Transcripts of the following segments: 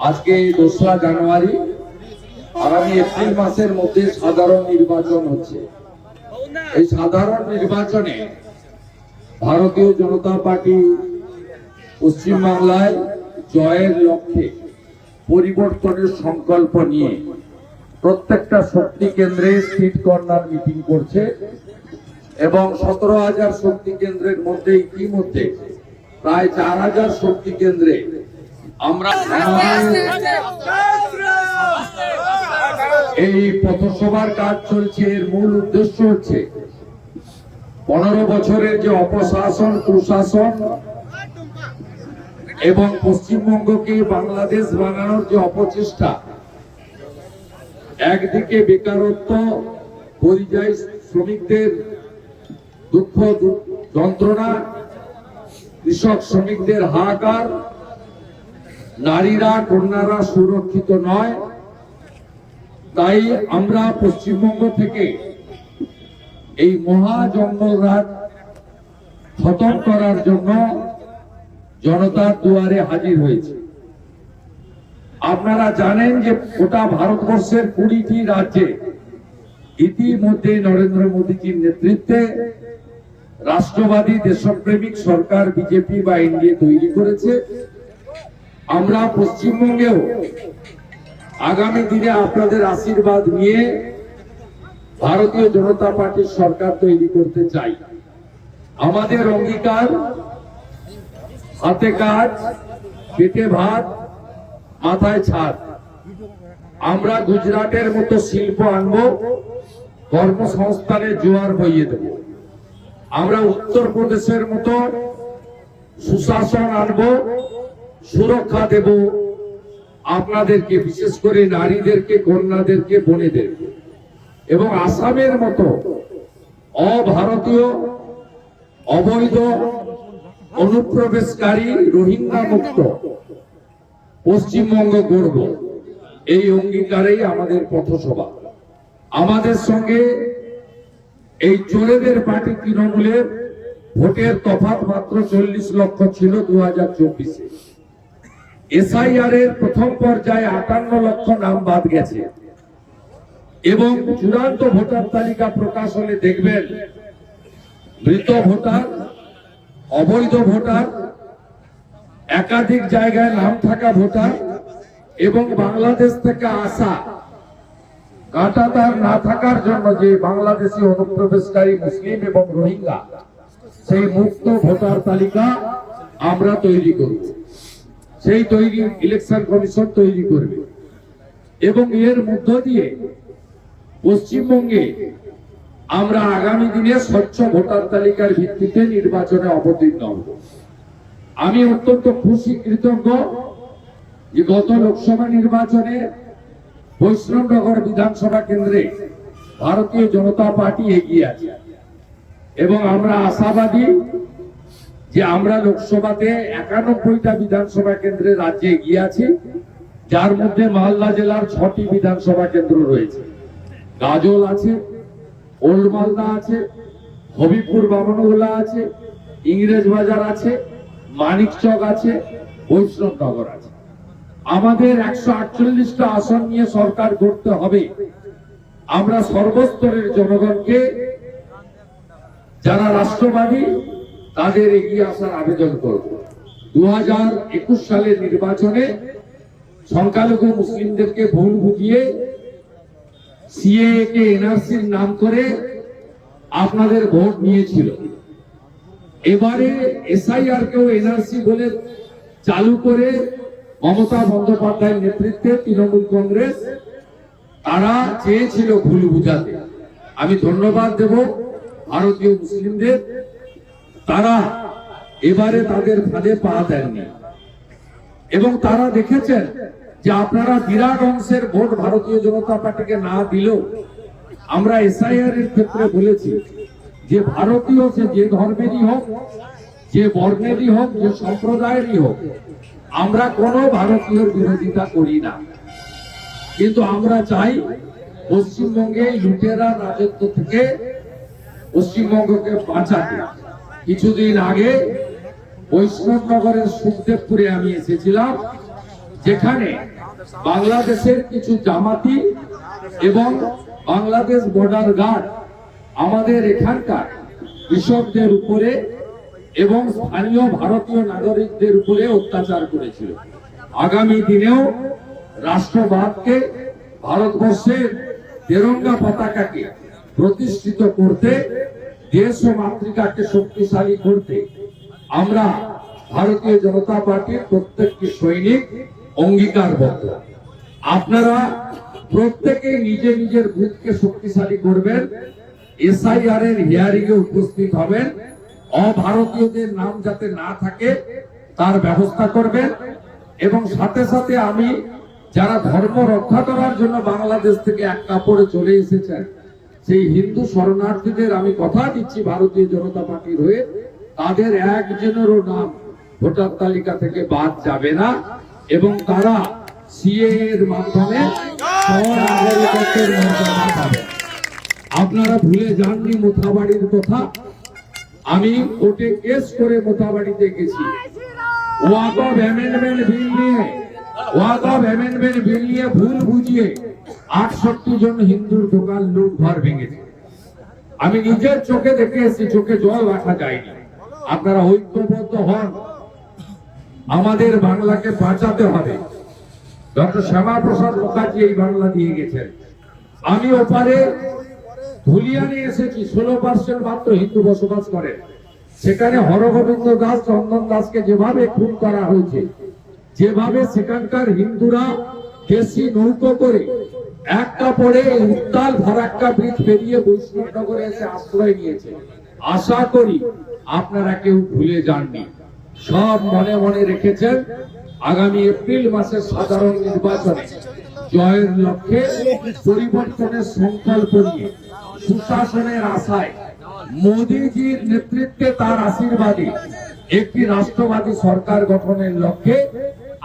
আজকে দোসরা জানুয়ারি, আগামী এপ্রিল মাসের মধ্যে সাধারণ নির্বাচন হচ্ছে। এই সাধারণ নির্বাচনে ভারতীয় জনতা পার্টি পশ্চিমবাংলায় জয়ের লক্ষ্যে পরিবর্তনের সংকল্প নিয়ে প্রত্যেকটা শক্তি কেন্দ্রে স্ট্রিট কর্নার মিটিং করছে এবং সতেরো হাজার শক্তি কেন্দ্রের মধ্যে ইতিমধ্যে প্রায় চার হাজার শক্তি কেন্দ্রে আমরা এই পথসভার কাজ চলছে এর মূল উদ্দেশ্য হচ্ছে পনেরো বছরের যে অপশাসন কুশাসন এবং পশ্চিমবঙ্গকে বাংলাদেশ বানানোর যে অপচেষ্টা একদিকে বেকারত্ব পরিযায়ী শ্রমিকদের দুঃখ দু- যন্ত্রণা কৃষক শ্রমিকদের হাহাকার নারীরা, কন্যারা সুরক্ষিত নয়। তাই আমরা পশ্চিমবঙ্গ থেকে এই মহা জঙ্গল রাত খতম করার জন্য জনতার দুয়ারে হাজির হয়েছে। আপনারা জানেন যে গোটা ভারতবর্ষের কুড়িটি রাজ্যে ইতিমধ্যে নরেন্দ্র মোদীজির নেতৃত্বে রাষ্ট্রবাদী দেশপ্রেমিক সরকার বিজেপি বা এনডিএ তৈরি করেছে। আমরা পশ্চিমবঙ্গেও আগামী দিনে আপনাদের আশীর্বাদ নিয়ে ভারতীয় জনতা পার্টির সরকার তৈরি করতে চাই। আমাদের অঙ্গীকার, হাতে কাজ, পেটে ভাত, মাথায় ছাদ। আমরা গুজরাটের মতো শিল্প আনব কর্মসংস্থানে জোয়ার বইয়ে দেব। আমরা উত্তরপ্রদেশের মতো সুশাসন আনব সুরক্ষা দেব। আপনাদেরকে, বিশেষ করে নারীদেরকে, কন্যাদেরকে, বোনেদেরকে। এবং আসামের মতো অভারতীয়, অবৈধ, অনুপ্রবেশকারী, রোহিঙ্গা মুক্ত পশ্চিমবঙ্গ গর্ব। এই অঙ্গীকারেই আমাদের পথসভা। আমাদের সঙ্গে এই চোরেদের পার্টি তৃণমূলের ভোটের তফাৎ মাত্র চল্লিশ লক্ষ ছিল দু হাজার চব্বিশে। এসআইআর এর প্রথম পর্যায়ে আটান্ন লক্ষ নাম বাদ গেছে। এবং চূড়ান্ত ভোটার তালিকা প্রকাশ হলে দেখবেন, মৃত ভোটার, অবৈধ ভোটার, একাধিক জায়গায় নাম থাকা ভোটার এবং বাংলাদেশ থেকে আসা কাটাতার না থাকার জন্য যে বাংলাদেশি অনুপ্রবেশকারী মুসলিম এবং রোহিঙ্গা, সেই মুক্ত ভোটার তালিকা আমরা তৈরি করব। সেই তৈরি ইলেকশন কমিশন তৈরি করবে। এবং এর মধ্য দিয়ে পশ্চিমবঙ্গে আমরা আগামী দিনে স্বচ্ছ ভোটার তালিকার ভিত্তিতে নির্বাচনে অবতীর্ণ হব। আমি অত্যন্ত খুশি, কৃতজ্ঞ যে গত লোকসভা নির্বাচনে বৈষ্ণবনগর বিধানসভা কেন্দ্রে ভারতীয় জনতা পার্টি এগিয়ে আছে। এবং আমরা আশাবাদী যে আমরা লোকসভাতে একানব্বইটা বিধানসভা কেন্দ্রে রাজ্যে এগিয়ে আছি, যার মধ্যে মালদা জেলার ছটি বিধানসভা কেন্দ্র রয়েছে। গাজল আছে, ওল্ড মালদা আছে, হবিপুর বামনগোলা আছে, ইংরেজ বাজার আছে মানিকচক আছে, বৈষ্ণবনগর আছে। আমাদের একশো আটচল্লিশটা আসন নিয়ে সরকার করতে হবে। আমরা সর্বস্তরের জনগণকে, যারা রাষ্ট্রবাদী তাদের এগিয়ে আসার আবেদন করব। দু হাজার একুশ সালের নির্বাচনে সংখ্যালঘু মুসলিমদেরকে ভুল বুঝিয়ে সিএ কে এনআরসির নাম করে আপনাদের ভোট নিয়েছিল। এবারে এসআইআর কেও এনআরসি বলে চালু করে মমতা বন্দ্যোপাধ্যায়ের নেতৃত্বে তৃণমূল কংগ্রেস, তারা চেয়েছিল ভুল বুঝাতে। আমি ধন্যবাদ দেব ভারতীয় মুসলিমদের। তারা এবারে তাদের ফাঁদে পা দেননি। এবং তারা দেখেছেন যে আপনারা বিরাট অংশের ভোট ভারতীয় জনতা পার্টিকে না দিলেও আমরা এসআইআর এর ক্ষেত্রে বলেছি যে ভারতীয় সে যে ধর্মেরই হোক, যে বর্ণেরই হোক, যে সম্প্রদায়েরই হোক, আমরা কোনো ভারতীয় বিরোধিতা করি না। কিন্তু আমরা চাই পশ্চিমবঙ্গে লুটেরা রাজত্ব থেকে পশ্চিমবঙ্গকে বাঁচাতে। কিছুদিন আগে বৈষ্ণবনগরের সুখদেবপুরে আমি এসেছিলাম, যেখানে বাংলাদেশের কিছু জামাতি এবং বাংলাদেশ বর্ডার গার্ড আমাদের এখানকার কৃষকদের উপরে এবং স্থানীয় ভারতীয় নাগরিকদের উপরে অত্যাচার করেছিল। আগামী দিনেও রাষ্ট্রবাদকে ভারতবর্ষের তেরঙ্গা পতাকাকে প্রতিষ্ঠিত করতে দেশ ও মাতৃকাকে শক্তিশালী করতে আমরা ভারতীয় জনতা পার্টির প্রত্যেকটি সৈনিক অঙ্গীকারবদ্ধ। আপনারা প্রত্যেকে নিজে নিজের বুথকে শক্তিশালী করবেন এসআইআর এর হিয়ারিং এ উপস্থিত হবেন, অভারতীয়দের নাম যাতে না থাকে তার ব্যবস্থা করবেন এবং সাথে সাথে আমি যারা ধর্ম রক্ষা করার জন্য বাংলাদেশ থেকে এক কাপড়ে চলে এসেছেন সেই হিন্দু শরণার্থীদের আমি কথা দিচ্ছি, ভারতীয় জনতা পার্টির হয়ে। তাদের একজনেরও নাম ভোটার তালিকা থেকে বাদ যাবে না এবং তারা সিএ এর মাধ্যমে আপনারা ভুলে যাননি মোথাবাড়ির কথা। আমি কোর্টে কেস করে মোথাবাড়িতে গেছি। ওয়াক অফ অ্যামেন্ডমেন্ট বিল নিয়ে ওয়াক অফ অ্যামেন্ডমেন্ট বিল নিয়ে ভুল বুঝিয়ে আটষট্টি জন হিন্দুর দোকান লুট ঘর ভেঙেছে। আমি নিজের চোখে দেখে এসেছি, চোখে জল রাখা যায়নি। আপনারা ঐক্যবদ্ধ হন। আমাদের বাংলাকে বাঁচাতে হবে। ডক্টর শ্যামা প্রসাদ মুখার্জি এই বাংলা দিয়ে গেছেন। আমি ওপারে ধুলিয়ানে এসেছি, ষোলো পার্সেন্ট মাত্র হিন্দু বসবাস করেন। সেখানে হরগোবিন্দ দাস, চন্দন দাসকে যেভাবে খুন করা হয়েছে, যেভাবে সেখানকার হিন্দুরা দেশি নৌকো করে একটা পরে উত্তাল ফারাক্কা ব্রিজ পেরিয়ে বৈষ্ণবনগরে এসে আশ্রয় নিয়েছে। আশা করি আপনারা কেউ ভুলে যাননি। সব মনে মনে রেখেছেন, আগামী এপ্রিল মাসের সাধারণ নির্বাচনে জয়ের লক্ষ্যে পরিবর্তনের সংকল্প নিয়ে সুশাসনের আশায় মোদীজির নেতৃত্বে তার আশীর্বাদে একটি রাষ্ট্রবাদী সরকার গঠনের লক্ষ্যে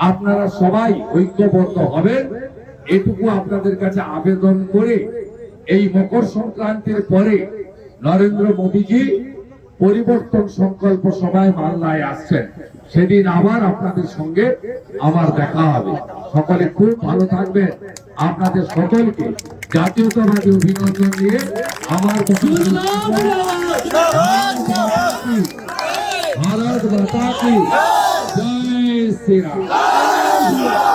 আপনারা সবাই ঐক্যবদ্ধ হবেন। এটুকু আপনাদের কাছে আবেদন করে এই মকর সংক্রান্তির পরে নরেন্দ্র মোদীজি পরিবর্তন সংকল্প সভায় মালদায় আসছেন। সেদিন আবার আপনাদের সঙ্গে আমার দেখা হবে। সকলে খুব ভালো থাকবেন। আপনাদের সকলকে জাতীয়তাবাদী অভিনন্দন দিয়ে আমার ভারত মাতা কি? জয়